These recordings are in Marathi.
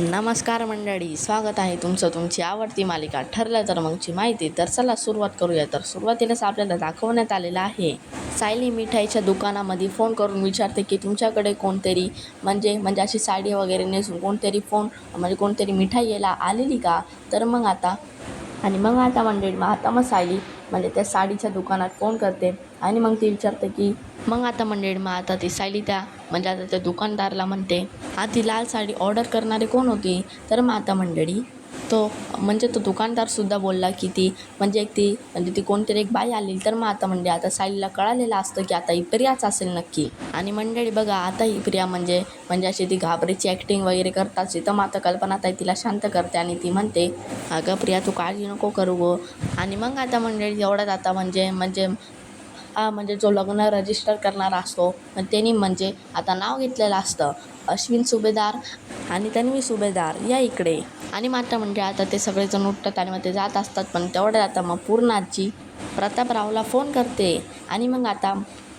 नमस्कार मंडळी स्वागत आहे तुमचं तुमची आवडती मालिका. ठरलं तर मगची माहिती. तर चला सुरुवात करूया. तर सुरुवातीलाच आपल्याला दाखवण्यात आलेलं आहे. सायली मिठाईच्या दुकानामध्ये फोन करून विचारते की तुमच्याकडे कोणतरी म्हणजे म्हणजे अशी साडी वगैरे नेसून कोणतरी फोन म्हणजे कोणतरी मिठाई यायला आलेली का? तर मग आता आणि मग आता मंडळी मग आता मग सायली म्हणजे त्या साडीच्या दुकानात फोन करते? आणि मग ती विचारते की मग आता मंडळी मग आता ती सायली त्या म्हणजे आता त्या दुकानदारला म्हणते हा ती लाल साडी ऑर्डर करणारी कोण होती? तर मग आता मंडळी तो म्हणजे तो दुकानदारसुद्धा बोलला की ती म्हणजे एक ती म्हणजे ती कोणतरी एक बाई आली तर मग आता म्हणजे आता साईलला कळालेलं असतं की आता ही प्रियाच असेल नक्की. आणि मंडळी बघा आता ही प्रिया म्हणजे म्हणजे अशी ती घाबरीची ॲक्टिंग वगैरे करताच तिथं तर मग आता कल्पना ताई तिला शांत करते आणि ती म्हणते अगं प्रिया तू काळजी नको करू गो. आणि मग आता मंडळी एवढ्यात आता म्हणजे म्हणजे हा म्हणजे जो लग्न रजिस्टर करणारा असतो मग त्यांनी म्हणजे आता नाव घेतलेलं असतं अश्विन सुभेदार आणि तन्वी सुभेदार या इकडे. आणि मात्र म्हणजे आता ते सगळेजण उठतात आणि मग ते जात असतात पण तेवढ्यात आता मग पूर्णाजी प्रतापरावला फोन करते. आणि मग आता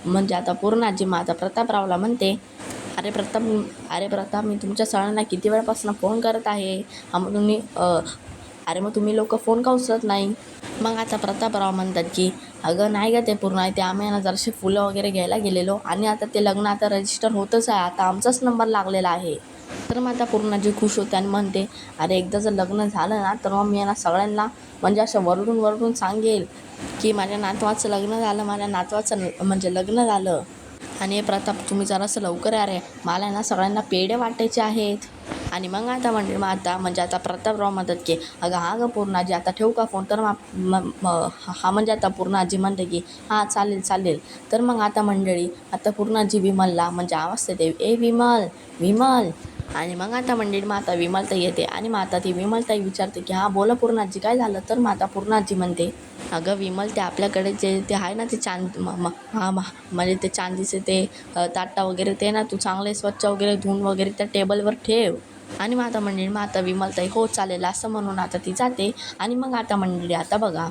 म्हणजे आता पूर्णाजी मग आता प्रतापरावला म्हणते अरे प्रताप अरे प्रताप मी तुमच्या सणांना किती वेळापासून फोन करत आहे? मग तुम्ही अरे मग तुम्ही लोक फोन का उचलत नाही? मग आता प्रतापराव म्हणतात की अगं नाही गं ते पूर्ण आहे ते आम्ही ना जराशी फुलं वगैरे घ्यायला गेलेलो आणि आता ते लग्न आता रजिस्टर होतच आहे आता आमचाच नंबर लागलेला आहे. तर मग आता पूर्णाजी खुश होते आणि म्हणते अरे एकदा जर लग्न झालं ना तर मग मी ना सगळ्यांना म्हणजे असं वरडून वरडून सांगेल की माझ्या नातवाचं लग्न झालं माझ्या नातवाचं न- म्हणजे लग्न झालं. आणि हे प्रताप तुम्ही जरासं लवकर या रे मला ना सगळ्यांना पेढे वाटायचे आहेत. आणि मग आता म्हणजे मग आता म्हणजे आता प्रतापराव म्हणतात की अगं हा गं पूर्णाजी आता ठेवू का फोन तर मग हा म्हणजे आता पूर्णाजी म्हणते की हां चालेल चालेल. तर मग आता मंडळी आता पूर्णाजी विमलला म्हणजे आवाज देते ए विमल विमल. आणि मग आता मंडळी मग आता विमलताई येते आणि मग आता ती विमलताई विचारते की हां बोला पूर्णाजी काय झालं? तर मग आता पूर्णाजी म्हणते अगं विमल ते आपल्याकडे जे ते आहे ना ते चांद म- म्हणजे ते चांदीचे ते ताटा वगैरे ते ना तू चांगले स्वच्छ वगैरे धुवून वगैरे त्या टेबलवर ठेव. आणि माता मंडळी माता आता विमलताई हो चालेल असं म्हणून आता ती जाते. आणि मग आता मंडळी आता बघा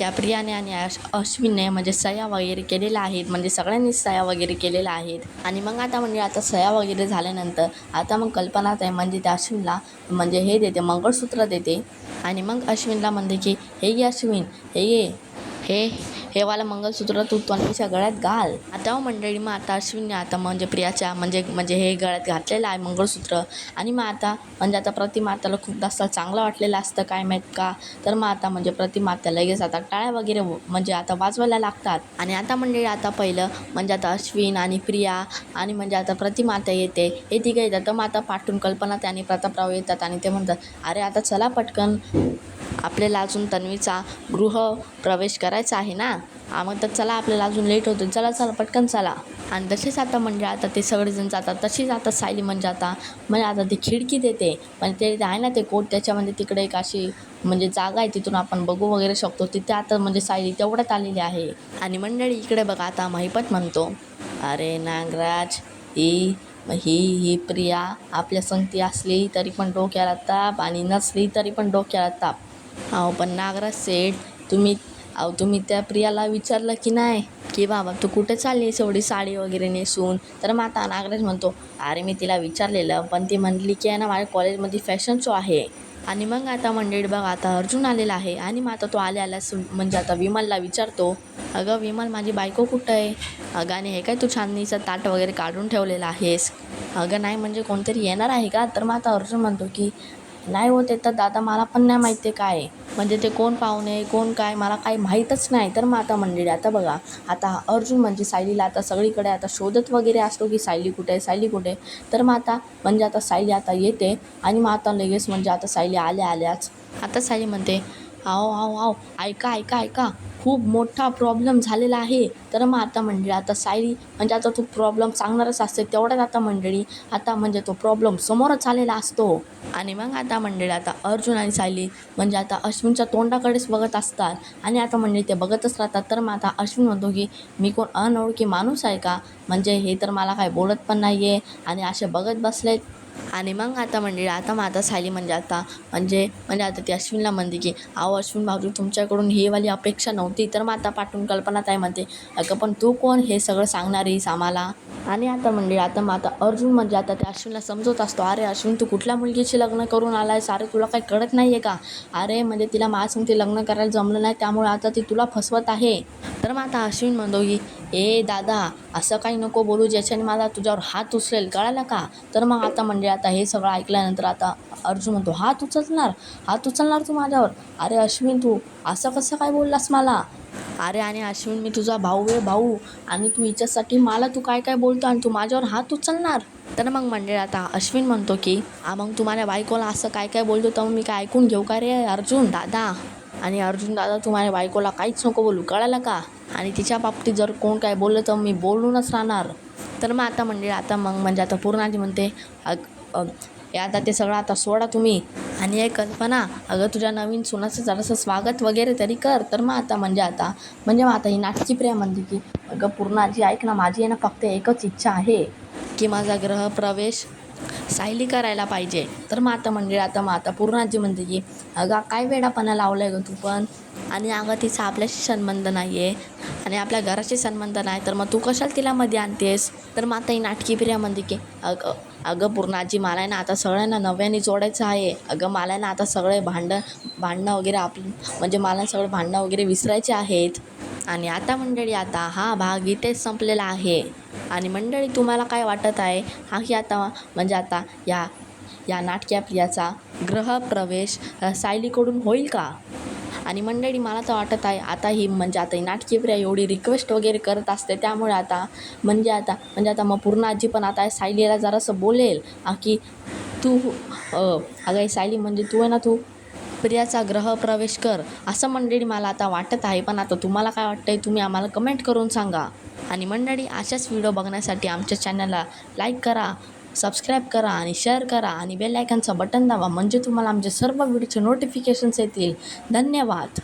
या प्रियाने आणि अश अश्विनने म्हणजे सया वगैरे केलेल्या आहेत. म्हणजे सगळ्यांनीच सया वगैरे केलेल्या आहेत. आणि मग आता म्हणजे आता सया वगैरे झाल्यानंतर आता मग कल्पना आहे म्हणजे त्या अश्विनला म्हणजे हे देते मंगळसूत्र देते. आणि मग अश्विनला म्हणते की हे ये अश्विन हे ये हे हे वाला मंगलसूत्र तू तन्वीच्या गळ्यात घाल. आता हो मंडळी मग आता अश्विनने आता म्हणजे प्रियाच्या म्हणजे म्हणजे हे गळ्यात घातलेलं आहे मंगळसूत्र. आणि मग आता म्हणजे आता प्रतिमाताला खूप जास्त चांगलं वाटलेलं असतं काय माहीत का? तर मग आता म्हणजे प्रतिमाता लगेच आता टाळ्या वगैरे म्हणजे आता वाजवायला लागतात. आणि आता मंडळी आता पहिलं म्हणजे आता अश्विन आणि प्रिया आणि म्हणजे आता प्रतिमाता येते. हे तिघं येतात. तर मग आता पाठून कल्पना त्याने प्रतापराव येतात आणि ते म्हणतात अरे आता चला पटकन. आपल्याला अजून तन्वीचा गृह प्रवेश करायचा आहे ना? हा मग तर चला आपल्याला अजून लेट होतो चला चला पटकन चला. आणि तसेच आता म्हणजे आता ते सगळेजण जातात. तशीच आता सायली म्हणजे आता म्हणजे आता ती खिडकी देते. पण ते आहे ना ते कोट त्याच्यामध्ये तिकडे एक अशी म्हणजे जागा आहे तिथून आपण बघू वगैरे शकतो. तिथे आता म्हणजे सायली तेवढ्यात आलेली आहे. आणि मंडळी इकडे बघा आता महिपत म्हणतो. अरे नागराज ही ही ही प्रिया आपल्या संगती असली तरी पण डोक्याला ताप आणि नसली तरी पण डोक्याला ताप. अहो पण नागराज सेठ तुम्ही अहो तुम्ही त्या प्रियाला विचारलं की नाही? की बाबा तू कुठे चालली आहेस एवढी साडी वगैरे नेसून? तर मग आता नागराज म्हणतो अरे मी तिला विचारलेलं पण ती म्हणली की आहे ना माझ्या कॉलेजमध्ये फॅशन शो आहे. आणि मग आता मंडळी बघ आता अर्जुन आलेला आहे. आणि मग आता तो आल्या आल्यास सु- म्हणजे आता विमलला विचारतो अगं विमल माझी बायको कुठं आहे? अगं आणि हे काय तू छाननीचं ताट वगैरे काढून ठेवलेलं आहेस? अगं नाही म्हणजे कोणतरी येणार आहे का? तर मग आता अर्जुन म्हणतो की नाही होते तर दादा मला पण नाही माहीत आहे काय आहे. म्हणजे ते कोण पाहुणे कोण काय मला काही माहीतच नाही. तर मग आता मंडळी आता बघा आता अर्जुन म्हणजे सायलीला आता सगळीकडे आता शोधत वगैरे असतो की सायली कुठे आहे सायली कुठे आहे. तर मग आता म्हणजे आता सायली आता येते आणि मग आता लगेच म्हणजे आता सायली आल्या आल्याच. आता सायली म्हणते आओ आओ आओ ऐका ऐका ऐका. खूप मोठा प्रॉब्लेम झालेला आहे. तर मग आता मंडळी आता सायली म्हणजे आता तो प्रॉब्लेम सांगणारच असते. तेवढ्यात आता मंडळी आता म्हणजे तो प्रॉब्लेम समोरच आलेला असतो. आणि मग आता मंडळी आता अर्जुन आणि सायली म्हणजे आता अश्विनच्या तोंडाकडेच बघत असतात. आणि आता मंडळी ते बघतच राहतात. तर मग आता अश्विन म्हणतो की मी कोण अनोळखी माणूस आहे का? म्हणजे हे तर मला काय बोलत पण नाही आहे आणि असे बघत बसलेत. आणि मग आता म्हणजे आता मग आता सायली म्हणजे आता म्हणजे म्हणजे आता ती अश्विनला म्हणते की अहो अश्विन भाऊजी तुमच्याकडून ही वाली अपेक्षा नव्हती तर मग आता पाठवून कल्पना ताई म्हणते अगं पण तू कोण? हे सगळं सांगणारीस आम्हाला. आणि आता म्हणजे आता मग आता अर्जुन म्हणजे आता त्या अश्विनला समजवत असतो अरे अश्विन तू कुठल्या मुलगीशी लग्न करून आलायस? अरे तुला काही कळत नाही आहे का? अरे म्हणजे तिला माझ्यासंगती लग्न करायला जमलं नाही त्यामुळे आता ती तुला फसवत आहे. तर मग आता अश्विन म्हणतो की ए दादा असं काही नको बोलू ज्याच्याने मला तुझ्यावर हात उचलेल. कळालं का? तर मग आता म्हणजे आता हे सगळं ऐकल्यानंतर आता अर्जुन म्हणतो हात उचलणार? हात उचलणार तू माझ्यावर? अरे अश्विन तू असं कसं काय बोललास मला? अरे आणि अश्विन मी तुझा भाऊ आहे भाऊ. आणि तू हिच्यासाठी मला तू काय काय बोलतो आणि तू माझ्यावर हात उचलणार? तर मग म्हणजे आता अश्विन म्हणतो की हा मग तू माझ्या बायकोला असं काय काय बोलतो तर मग मी काय ऐकून घेऊ का रे अर्जुन? दादा. आणि अर्जुन दादा तू माझ्या बायकोला काहीच नको बोलू. कळालं का? आणि तिच्या बाबतीत जर कोण काय बोललं तर मी बोलूनच राहणार. तर मग आता म्हणजे आता मग म्हणजे आता पूर्णाजी म्हणते अग हे आता ते सगळं आता सोडा तुम्ही. आणि एक कल्पना अगं तुझ्या नवीन सुनाचं जरासं स्वागत वगैरे तरी कर. तर मग आता म्हणजे आता म्हणजे मग आता ही नाटकी प्रिया म्हणते की अगं पूर्णाजी ऐक ना माझी आहे ना फक्त एकच इच्छा आहे की माझा ग्रहप्रवेश सायली करायला पाहिजे. तर मग आता म्हणजे आता मग आता पूर्णाजी म्हणते की अगं काय वेडापणा लावलं आहे गं तू पण? आणि अगं तिचा आपल्याशी संबंध नाही आहे आणि आपल्या घराशी संबंध नाही. तर मग तू कशाला तिला मध्ये आणतेस? तर मग आता ही नाटकी प्रिया म्हणते की अगं अगं पूर्णाजी मला आहे ना आता सगळ्यांना नव्याने जोडायचं आहे. अगं मला ना आता सगळे भांडं भांडणं वगैरे आपलं म्हणजे मला सगळे भांडणं वगैरे विसरायचे आहेत. आणि आता मंडळी आता हा भाग इथेच संपलेला आहे. आणि मंडळी तुम्हाला काय वाटत आहे? हा की आता म्हणजे आता या या नाटक्याप्रियाचा ग्रहप्रवेश सायलीकडून होईल का? आणि मंडळी मला तर वाटत आहे आता ही म्हणजे आता ही नाटकीप्रिया एवढी रिक्वेस्ट वगैरे करत असते त्यामुळे आता म्हणजे आता म्हणजे आता मग पूर्ण आजी पण आता सायलीला जरासं बोलेल की तू अगं सायली म्हणजे तू आहे ना तू प्रियाचा ग्रहप्रवेश कर असं मंडळी मला आता वाटत आहे. पण आता तुम्हाला काय वाटतं आहे तुम्ही आम्हाला कमेंट करून सांगा. आणि मंडळी अशाच व्हिडिओ बघण्यासाठी आमच्या चॅनलला लाईक करा सबस्क्राईब करा आणि शेअर करा आणि बेल आयकनचं बटन दाबा. म्हणजे तुम्हाला आमचे सर्व व्हिडिओचे नोटिफिकेशन्स येतील. धन्यवाद.